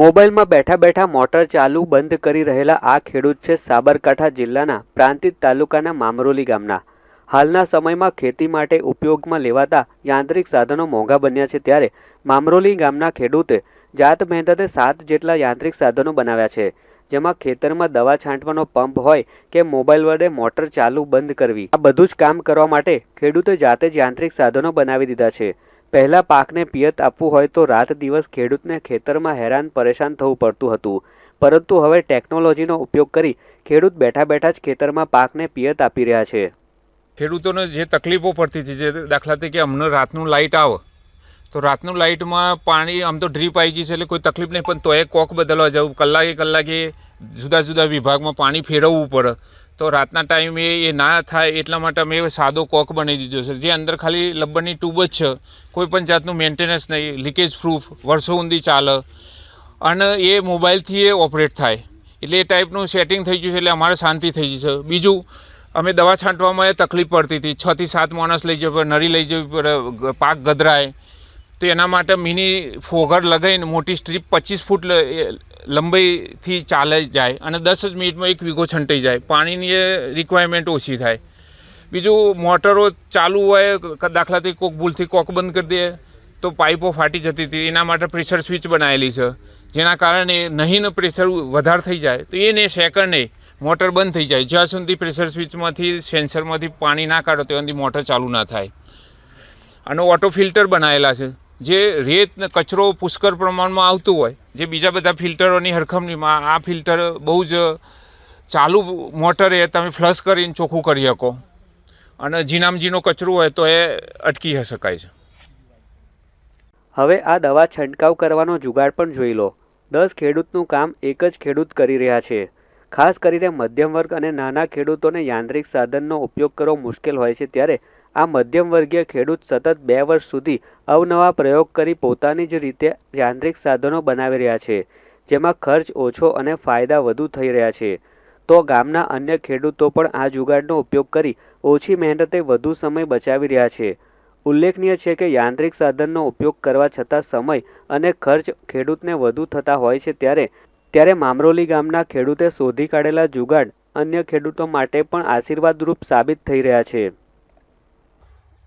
મોબાઈલમાં બેઠા બેઠા મોટર ચાલુ બંધ કરી રહેલા આ ખેડૂત છે સાબરકાંઠા જિલ્લાના પ્રાંતિજ તાલુકાના મામરોલી ગામના. હાલના સમયમાં ખેતી માટે ઉપયોગમાં લેવાતા યાંત્રિક સાધનો મોંઘા બન્યા છે ત્યારે મામરોલી ગામના ખેડૂતે જાત મહેનતે સાત જેટલા યાંત્રિક સાધનો બનાવ્યા છે, જેમાં ખેતરમાં દવા છાંટવાનો પંપ હોય કે મોબાઈલ વડે મોટર ચાલુ બંધ કરવી. આ બધું જ કામ કરવા માટે ખેડૂતે જાતે જ યાંત્રિક સાધનો બનાવી દીધા છે. પહેલા પાકને પિયત આપવું હોય તો રાત દિવસ ખેડૂતને ખેતરમાં હેરાન પરેશાન થવું પડતું હતું. પરંતુ હવે ટેકનોલોજીનો ઉપયોગ કરી ખેડૂત બેઠા બેઠા જ ખેતરમાં પાકને પિયત આપી રહ્યા છે. ખેડૂતોને જે તકલીફો પડતી હતી, જે દાખલા તરીકે અમને રાતનું લાઇટ આવે, તો રાતનું લાઇટમાં પાણી આમ તો ડ્રીપ આવી જશે એટલે કોઈ તકલીફ નહીં, પણ તોય કોક બદલવા જવું, કલાકે કલાકે જુદા જુદા વિભાગમાં પાણી ફેરવવું પડે. તો રાતના ટાઈમે એ ના થાય એટલા માટે અમે સાદો કોક બનાવી દીધો છે. જે અંદર ખાલી લબ્બરની ટ્યુબ જ છે. કોઈ પણ જાતનું મેન્ટેનન્સ નહીં. લીકેજ પ્રૂફ વર્ષો ઊંધી ચાલે. અને એ મોબાઈલથી એ ઓપરેટ થાય. એટલે એ ટાઈપનું સેટિંગ થઈ ગયું છે એટલે અમારે શાંતિ થઈ ગઈ છે. બીજું, અમે દવા છાંટવામાં એ તકલીફ પડતી હતી. છથી સાત માણસ લઈ જવું પડે, નરી લઈ જવી પડે પાક ગધરાય. તો એના માટે મિની ફોગર લગાવીને મોટી સ્ટ્રીપ પચીસ ફૂટ લંબાઈથી ચાલે જાય અને દસ જ મિનિટમાં એક વીઘો છંટાઈ જાય. પાણીની રિક્વાયરમેન્ટ ઓછી થાય. બીજું મોટરો ચાલુ હોય દાખલાથી કોક ભૂલથી કોક બંધ કરી દે, તો પાઇપો ફાટી જતી હતી. એના માટે પ્રેશર સ્વિચ બનાવેલી છે. જેના કારણે નહીં પ્રેશર વધારે થઈ જાય, તો એને સેકન્ડે મોટર બંધ થઈ જાય. જ્યાં સુધી પ્રેશર સ્વિચમાંથી, સેન્સરમાંથી પાણી ના કાઢો, ત્યાં મોટર ચાલુ ના થાય. અને ઓટો ફિલ્ટર બનાવેલા છે. જે રેત કચરો પુષ્કળ પ્રમાણમાં આવતું હોય, જે બીજા બધા ફિલ્ટરોની હરખમણીમાં, આ ફિલ્ટર બહુ જ ચાલુ મોટરે તમે ફ્લશ કરીને ચોખ્ખું કરી શકો. અને જીનામજીનો કચરો હોય તો એ અટકી શકાય છે. હવે આ દવા છંટકાવ કરવાનો જુગાડ પણ જોઈ લો. દસ ખેડૂતનું કામ એક જ ખેડૂત કરી રહ્યા છે. ખાસ કરીને મધ્યમ વર્ગ અને નાના ખેડૂતોને યાંત્રિક સાધનનો ઉપયોગ કરવો મુશ્કેલ હોય છે ત્યારે આ મધ્યમ વર્ગીય ખેડૂત સતત બે વર્ષ સુધી અવનવા પ્રયોગ કરી પોતાની જ રીતે યાંત્રિક સાધનો બનાવી રહ્યા છે, જેમાં ખર્ચ ઓછો અને ફાયદા વધુ થઈ રહ્યા છે. તો ગામના અન્ય ખેડૂતો પણ આ જુગાડનો ઉપયોગ કરી ઓછી મહેનતે વધુ સમય બચાવી રહ્યા છે. ઉલ્લેખનીય છે કે યાંત્રિક સાધનનો ઉપયોગ કરવા છતાં સમય અને ખર્ચ ખેડૂતને વધુ થતા હોય છે ત્યારે ત્યારે મામરોલી ગામના ખેડૂતે શોધી કાઢેલા જુગાડ અન્ય ખેડૂતો માટે પણ આશીર્વાદરૂપ સાબિત થઈ રહ્યા છે.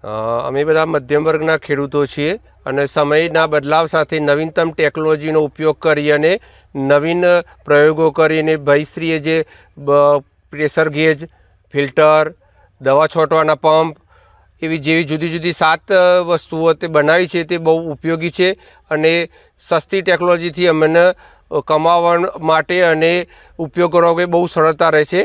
અમે બધા મધ્યમ વર્ગના ખેડૂતો છીએ અને સમયના બદલાવ સાથે નવીનતમ ટેકનોલોજીનો ઉપયોગ કરી અને નવીન પ્રયોગો કરીને ભાઈશ્રીએ જે પ્રેશર ગેજ, ફિલ્ટર, દવા છોંટવાના પંપ એવી જેવી જુદી જુદી સાત વસ્તુઓ તે બનાવી છે તે બહુ ઉપયોગી છે અને સસ્તી ટેકનોલોજીથી અમને કમાવા માટે અને ઉપયોગ કરવા બહુ સરળતા રહે છે.